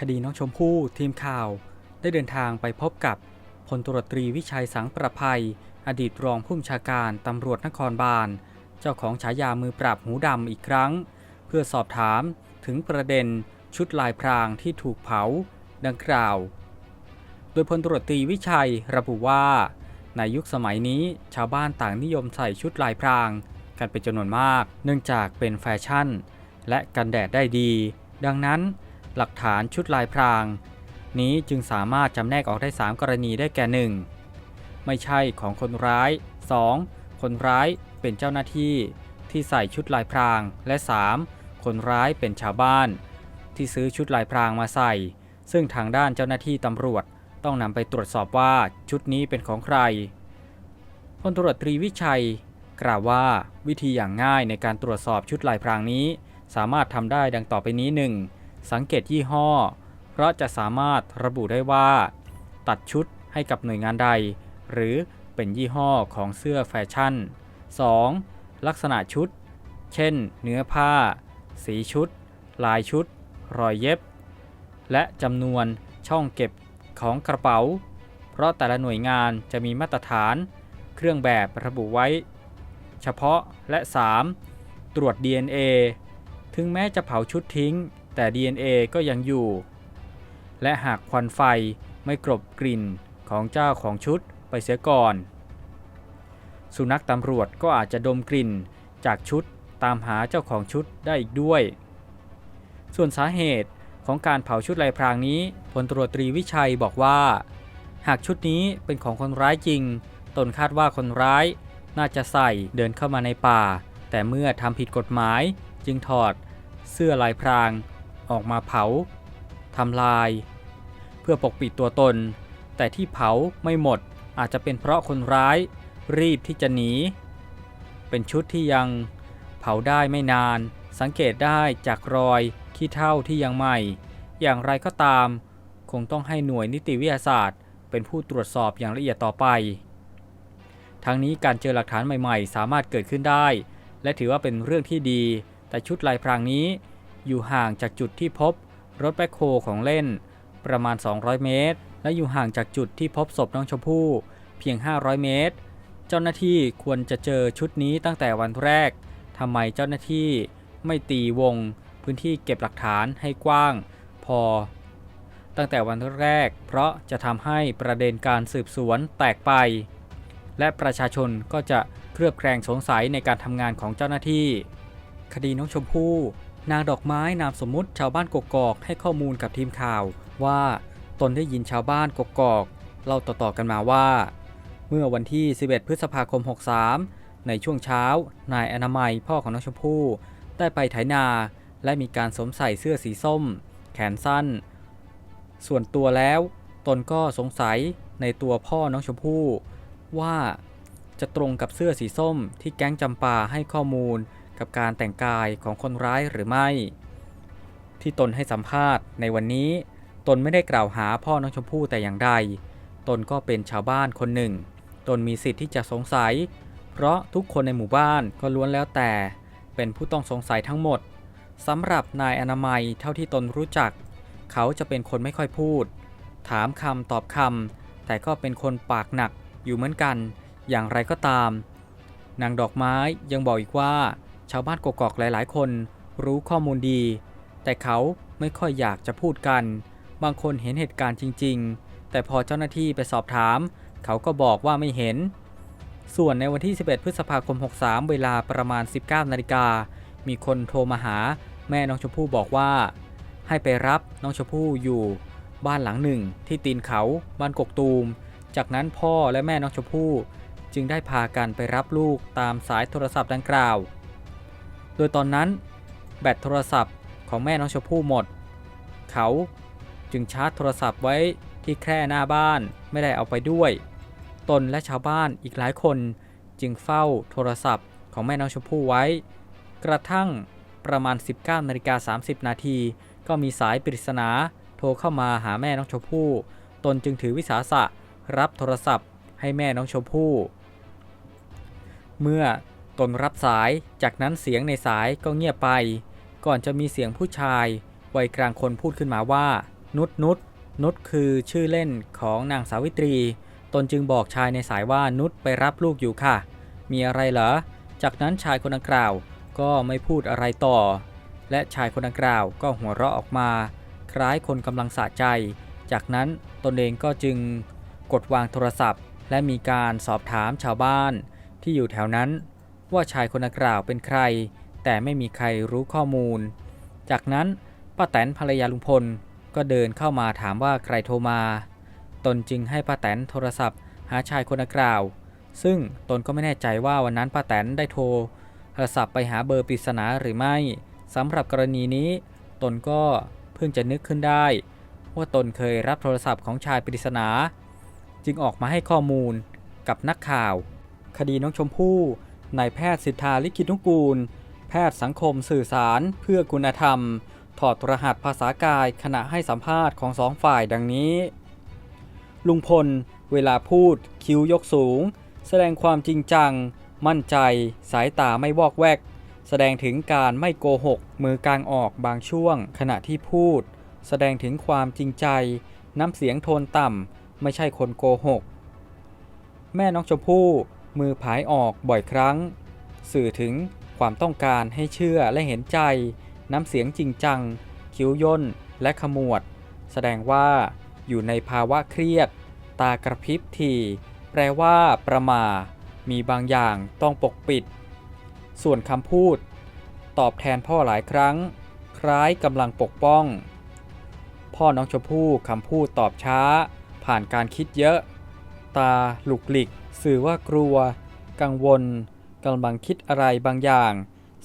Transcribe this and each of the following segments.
คดีน้องชมพู่ทีมข่าว ได้เดินทางไปพบกับพลตรตรีวิชัยสังประภัย อดีตรองผู้บัญชาการตำรวจนครบาล เจ้าของฉายามือปราบหูดำอีกครั้ง เพื่อสอบถามถึงประเด็นชุดลายพรางที่ถูกเผา ดังกล่าว โดยพลตรตรีวิชัยระบุว่า ในยุคสมัยนี้ชาวบ้านต่างนิยมใส่ชุดลายพราง กันเป็นจำนวนมาก เนื่องจากเป็นแฟชั่น และกันแดดได้ดี ดังนั้น หลักฐานชุดลายพราง นี้จึงสามารถจำแนกออกได้ 3 กรณีได้แก่ 1. ไม่ใช่ของคนร้าย 2. คนร้ายเป็นเจ้าหน้าที่ ที่ใส่ชุดลายพราง และ 3. คนร้ายเป็นชาวบ้าน ที่ซื้อชุดลายพรางมาใส่ ซึ่งทางด้านเจ้าหน้าที่ตำรวจต้องนำไปตรวจสอบว่าชุดนี้เป็นของใครพลตรวจตรีวิชัย กล่าวว่าวิธีอย่างง่ายในการตรวจสอบชุดลายพรางนี้ สามารถทำได้ดังต่อไปนี้ 1. สังเกตยี่ห้อ เพราะจะสามารถระบุได้ว่า ตัดชุดให้กับหน่วยงานใด หรือเป็นยี่ห้อของเสื้อแฟชั่น 2. ลักษณะชุด เช่น เนื้อผ้า สีชุด ลายชุด รอยเย็บ และจำนวนช่องเก็บของกระเป๋า เพราะแต่ละหน่วยงานจะมีมาตรฐาน เครื่องแบบระบุไว้ เฉพาะและ 3. ตรวจ DNA ถึงแม้จะเผาชุดทิ้ง แต่ DNA ก็ยังอยู่ และหากควันไฟไม่กลบกลิ่นของเจ้าของชุดไปเสียก่อน สุนัขตำรวจก็อาจจะดมกลิ่นจากชุดตามหาเจ้าของชุดได้อีกด้วย ส่วนสาเหตุของการเผาชุดลายพรางนี้พลตรวจตรีวิชัยบอกว่า หากชุดนี้เป็นของคนร้ายจริง ตนคาดว่าคนร้ายน่าจะใส่เดินเข้ามาในป่า แต่เมื่อทำผิดกฎหมายจึงถอดเสื้อลายพราง ออกมาเผาทำลาย เพื่อปกปิดตัวตน แต่ที่เผาไม่หมดอาจจะเป็นเพราะคนร้ายรีบที่จะหนี เป็นชุดที่ยังเผาได้ไม่นาน สังเกตได้จากรอยขี้เท่าที่ยังใหม่ อย่างไรก็ตาม คงต้องให้หน่วยนิติวิทยาศาสตร์ เป็นผู้ตรวจสอบอย่างละเอียดต่อไป ทั้งนี้การเจอหลักฐานใหม่ ๆ สามารถเกิดขึ้นได้ และถือว่าเป็นเรื่องที่ดี แต่ชุดลายพรางนี้ อยู่ห่างจากจุดที่พบรถแบคโฮของเล่น ประมาณ 200 เมตร และอยู่ห่างจากจุดที่พบศพน้องชมพู่เพียง 500 เมตร เจ้าหน้าที่ควรจะเจอชุดนี้ตั้งแต่วันแรกทำไมเจ้าหน้าที่ไม่ตีวง พื้นที่เก็บหลักฐานให้กว้าง พอ ตั้งแต่วันแรก เพราะจะทำให้ประเด็นการสืบสวนแตกไป และประชาชนก็จะเครือบแคลงสงสัยในการทำงานของเจ้าหน้าที่ คดีน้องชมพู่ นางดอกไม้นามสมมุติชาวบ้านกกอกให้ข้อมูลกับทีมข่าวว่าตนได้ยินชาวบ้านกกอกเล่าต่อๆกันมาว่า เมื่อวันที่ 11 พฤษภาคม 63 ในช่วงเช้า นายอนามัยพ่อของน้องชมพู่ได้ไปไถนาและมีการสวมใส่เสื้อสีส้ม แขนสั้น ส่วนตัวแล้วตนก็สงสัยในตัวพ่อน้องชมพู่ว่าจะตรงกับเสื้อสีส้มที่แก๊งจำปาให้ข้อมูล กับการแต่งกายของคนร้ายหรือไม่ ที่ตนให้สัมภาษณ์ในวันนี้ ตนไม่ได้กล่าวหาพ่อน้องชมพู่แต่อย่างใด ตนก็เป็นชาวบ้านคนหนึ่ง ตนมีสิทธิ์ที่จะสงสัย เพราะทุกคนในหมู่บ้านก็ล้วนแล้วแต่ เป็นผู้ต้องสงสัยทั้งหมดสำหรับนายอนามัยเท่าที่ตนรู้จัก เขาจะเป็นคนไม่ค่อยพูด ถามคำตอบคำแต่ก็เป็นคนปากหนักอยู่เหมือนกัน อย่างไรก็ตาม นางดอกไม้ยังบอกอีกว่า ชาวบ้านกกอกหลาย ๆ คนรู้ข้อมูลดี แต่เขาไม่ค่อยอยากจะพูดกัน บางคนเห็นเหตุการณ์จริง ๆ แต่พอเจ้าหน้าที่ไปสอบถาม เขาก็บอกว่าไม่เห็น ส่วนในวันที่ 11 พฤษภาคม 63 เวลาประมาณ 19 นาฬิกา มีคนโทรมาหาแม่น้องชมพู่บอกว่า ให้ไปรับน้องชมพู่อยู่บ้านหลังหนึ่งที่ตีนเขาบ้านกกตูม จากนั้นพ่อและแม่น้องชมพู่ จึงได้พากันไปรับลูกตามสายโทรศัพท์ดังกล่าว ดยตอนนั้นแบตโทรศัพท์ของแม่น้องชมพู่หมด เขาจึงชาร์จโทรศัพท์ไว้ที่แคร่หน้าบ้านไม่ได้เอาไปด้วย ตนและชาวบ้านอีกหลายคนจึงเฝ้าโทรศัพท์ของแม่น้องชมพู่ไว้ กระทั่งประมาณ 19นาฬิกา30 นาทีก็มีสายปริศนาโทรเข้ามาหาแม่น้องชมพู่ ตนจึงถือวิสาสะรับโทรศัพท์ให้แม่น้องชมพู่ เมื่อ ตนรับสายจากนั้นเสียงในสายก็เงียบไป ก่อนจะมีเสียงผู้ชายวัยกลางคนพูดขึ้นมาว่า นุชนุชนุชคือชื่อเล่นของนางสาวิตรี ตนจึงบอกชายในสายว่านุชไปรับลูกอยู่ค่ะ มีอะไรเหรอ จากนั้นชายคนดังกล่าวก็ไม่พูดอะไรต่อ และชายคนดังกล่าวก็หัวเราะออกมา คล้ายคนกำลังสะใจ จากนั้นตนเองก็จึงกดวางโทรศัพท์ และมีการสอบถามชาวบ้านที่อยู่แถวนั้น ว่าชายคนดังกล่าวเป็นใคร แต่ไม่มีใครรู้ข้อมูล จากนั้นป้าแตนภรรยาลุงพลก็เดินเข้ามาถามว่าใครโทรมา ตนจึงให้ป้าแตนโทรศัพท์ หาชายคนดังกล่าว ซึ่งตนก็ไม่แน่ใจว่าวันนั้นป้าแตนได้โทรโทรศัพท์ไปหาเบอร์ปริศนาหรือไม่สำหรับกรณีนี้ ตนก็เพิ่งจะนึกขึ้นได้ ว่าตนเคยรับโทรศัพท์ของชายปริศนา จึงออกมาให้ข้อมูลกับนักข่าว คดีน้องชมพู่ นายแพทย์สิทธาลิขิตนุกูล แพทย์สังคมสื่อสารเพื่อคุณธรรม ถอดรหัสภาษากายขณะให้สัมภาษณ์ของสองฝ่ายดังนี้ ลุงพล เวลาพูด คิ้วยกสูง แสดงความจริงจัง มั่นใจ สายตาไม่วอกแวก แสดงถึงการไม่โกหก มือกลางออกบางช่วง ขณะที่พูด แสดงถึงความจริงใจ น้ำเสียงโทนต่ำไม่ใช่คนโกหก แม่น้องชมพู่ มือผายออกบ่อยครั้ง สื่อถึงความต้องการให้เชื่อและเห็นใจ น้ำเสียงจริงจัง คิ้วย่นและขมวด แสดงว่าอยู่ในภาวะเครียด ตากระพริบทีแปลว่า ประมา มีบางอย่างต้องปกปิด ส่วนคำพูด ตอบแทนพ่อหลายครั้ง คล้ายกำลังปกป้อง พ่อน้องชมพู่คำพูดตอบช้า ผ่านการคิดเยอะ ตาหลุกหลิก สื่อว่ากลัว กังวลกำลังคิดอะไรบางอย่าง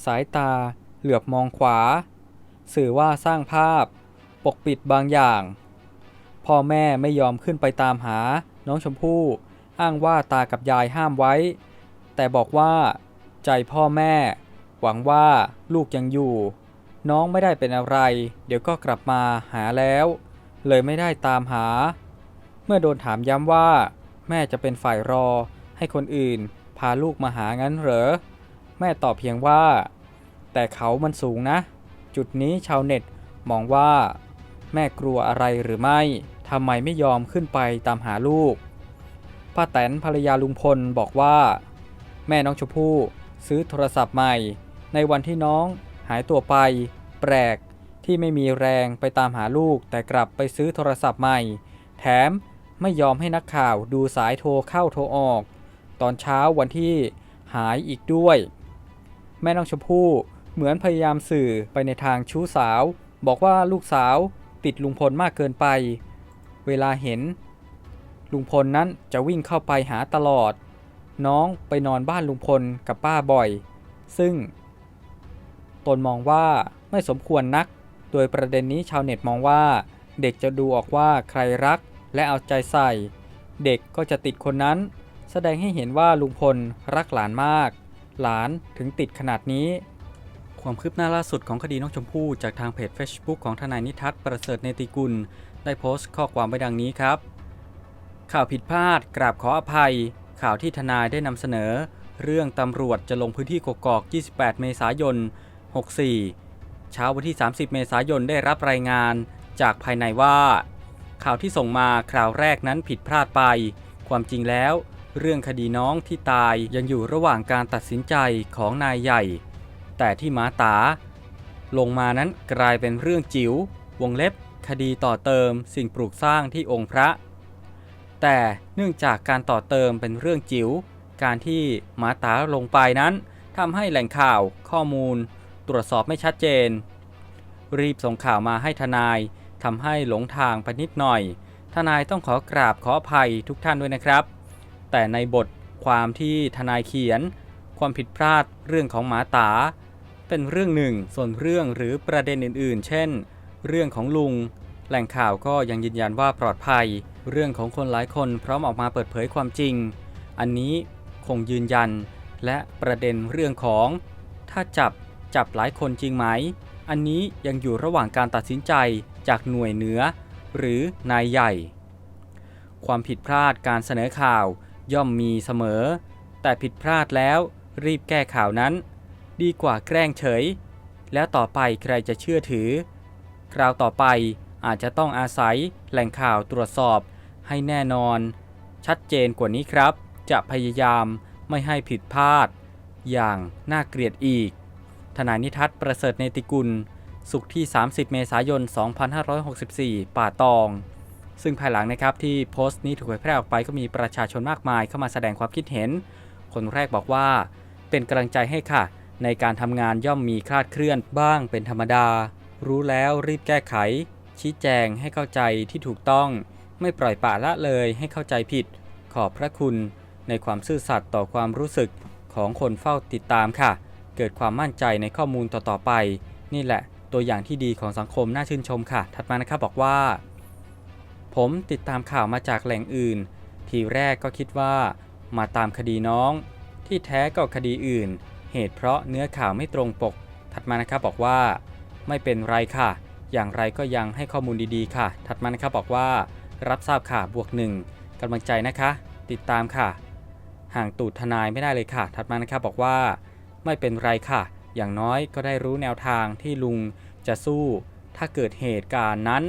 สายตา เหลือบมองขวา สื่อว่าสร้างภาพ ปกปิดบางอย่าง พ่อแม่ไม่ยอมขึ้นไปตามหา น้องชมพู่ อ้างว่าตากับยายห้ามไว้ แต่บอกว่า ใจพ่อแม่ หวังว่าลูกยังอยู่ น้องไม่ได้เป็นอะไร เดี๋ยวก็กลับมาหาแล้ว เลยไม่ได้ตามหา เมื่อโดนถามย้ำว่า แม่จะเป็นฝ่ายรอ ให้คนอื่น พาลูกมาหางั้นเหรอ แม่ตอบเพียงว่า แต่เขามันสูงนะ จุดนี้ชาวเน็ตมองว่า แม่กลัวอะไรหรือไม่ทำไมไม่ยอมขึ้นไปตามหาลูกป้าแตนภรรยาลุงพลบอกว่า แม่น้องชมพู่ซื้อโทรศัพท์ใหม่ ในวันที่น้องหายตัวไป แปลกที่ไม่มีแรงไปตามหาลูกแต่กลับไปซื้อโทรศัพท์ใหม่ แถม ไม่ยอมให้นักข่าวดูสายโทรเข้าโทรออก ตอนเช้าวันที่หายอีกด้วย แม่น้องชมพู่เหมือนพยายามสื่อไปในทางชู้สาว บอกว่าลูกสาวติดลุงพลมากเกินไป เวลาเห็น ลุงพลนั้นจะวิ่งเข้าไปหาตลอด น้องไปนอนบ้านลุงพลกับป้าบ่อย ซึ่ง ตนมองว่าไม่สมควรนัก โดยประเด็นนี้ชาวเน็ตมองว่า เด็กจะดูออกว่าใครรัก และเอาใจใส่ เด็กก็จะติดคนนั้น แสดงให้เห็นว่าลุงพลรักหลานมาก หลานถึงติดขนาดนี้ ความคืบหน้าล่าสุดของคดีน้องชมพู่จากทางเพจ Facebook ของทนายนิทัศน์ประเสริฐเนติกุล ได้โพสต์ข้อความไว้ดังนี้ครับ ข่าวผิดพลาด กราบขออภัย ข่าวที่ทนายได้นำเสนอ เรื่องตำรวจจะลงพื้นที่กกอก 28 เมษายน 64 เช้าวันที่ 30 เมษายนได้รับรายงานจากภายในว่า ข่าวที่ส่งมาคราวแรกนั้นผิดพลาดไป ความจริงแล้ว เรื่องคดีน้องที่ตายยังอยู่ระหว่างการตัดสินใจของนายใหญ่ แต่ที่หมาตา ลงมานั้นกลายเป็นเรื่องจิ๋ววงเล็บ คดีต่อเติมสิ่งปลูกสร้างที่องค์พระ แต่เนื่องจากการต่อเติมเป็นเรื่องจิ๋วการที่หมาตาลงไปนั้นทำให้แหล่งข่าวข้อมูล ตรวจสอบไม่ชัดเจน รีบส่งข่าวมาให้ทนาย ทำให้หลงทางไปนิดหน่อย ทนายต้องขอกราบขออภัยทุกท่านด้วยนะครับ แต่ในบทความที่ทนายเขียน ความผิดพลาดเรื่องของหมาตา เป็นเรื่องหนึ่งส่วนเรื่องหรือประเด็นอื่นๆ เช่น เรื่องของลุง แหล่งข่าวก็ยังยืนยันว่าปลอดภัย เรื่องของคนหลายคนพร้อมออกมาเปิดเผยความจริง อันนี้คงยืนยัน และประเด็นเรื่องของ ถ้าจับจับหลายคนจริงไหม อันนี้ยังอยู่ระหว่างการตัดสินใจ จากหน่วยเหนือ หรือนายใหญ่ ความผิดพลาดการเสนอข่าวย่อมมีเสมอ แต่ผิดพลาดแล้วรีบแก้ข่าวนั้น ดีกว่าแกล้งเฉย แล้วต่อไปใครจะเชื่อถือ คราวต่อไปอาจจะต้องอาศัยแหล่งข่าวตรวจสอบให้แน่นอน ชัดเจนกว่านี้ครับ จะพยายามไม่ให้ผิดพลาด อย่างน่าเกลียดอีก ทนายนิทัศน์ประเสริฐเนติกุล สุขที่ 30 เมษายน 2564 ป่าตอง ซึ่งภายหลังนะครับที่โพสต์นี้ถูกเผยแพร่ออกไปก็มีประชาชนมากมายเข้ามาแสดงความคิดเห็น คนแรกบอกว่าเป็นกำลังใจให้ค่ะ ในการทำงานย่อมมีคลาดเคลื่อนบ้างเป็นธรรมดา รู้แล้วรีบแก้ไข ชี้แจงให้เข้าใจที่ถูกต้อง ไม่ปล่อยปละละเลยให้เข้าใจผิด ขอบพระคุณในความซื่อสัตย์ต่อความรู้สึกของคนเฝ้าติดตามค่ะ เกิดความมั่นใจในข้อมูลต่อๆไป นี่แหละ ตัวอย่างที่ดีของสังคมน่าชื่นชมค่ะ ถัดมานะครับบอกว่า ผมติดตามข่าวมาจากแหล่งอื่น ทีแรกก็คิดว่า มาตามคดีน้อง ที่แท้ก็คดีอื่น เหตุเพราะเนื้อข่าวไม่ตรงปก ถัดมานะครับบอกว่า ไม่เป็นไรค่ะ อย่างไรก็ยังให้ข้อมูลดีๆ ค่ะ ถัดมานะครับบอกว่า รับทราบค่ะบวกหนึ่งกำลังใจนะคะ ติดตามค่ะ ห่างตูดทนายไม่ได้เลยค่ะ ถัดมานะครับบอกว่า ไม่เป็นไรค่ะ อย่างน้อยก็ได้รู้แนวทางที่ลุงจะสู้ ถ้าเกิดเหตุการณ์นั้น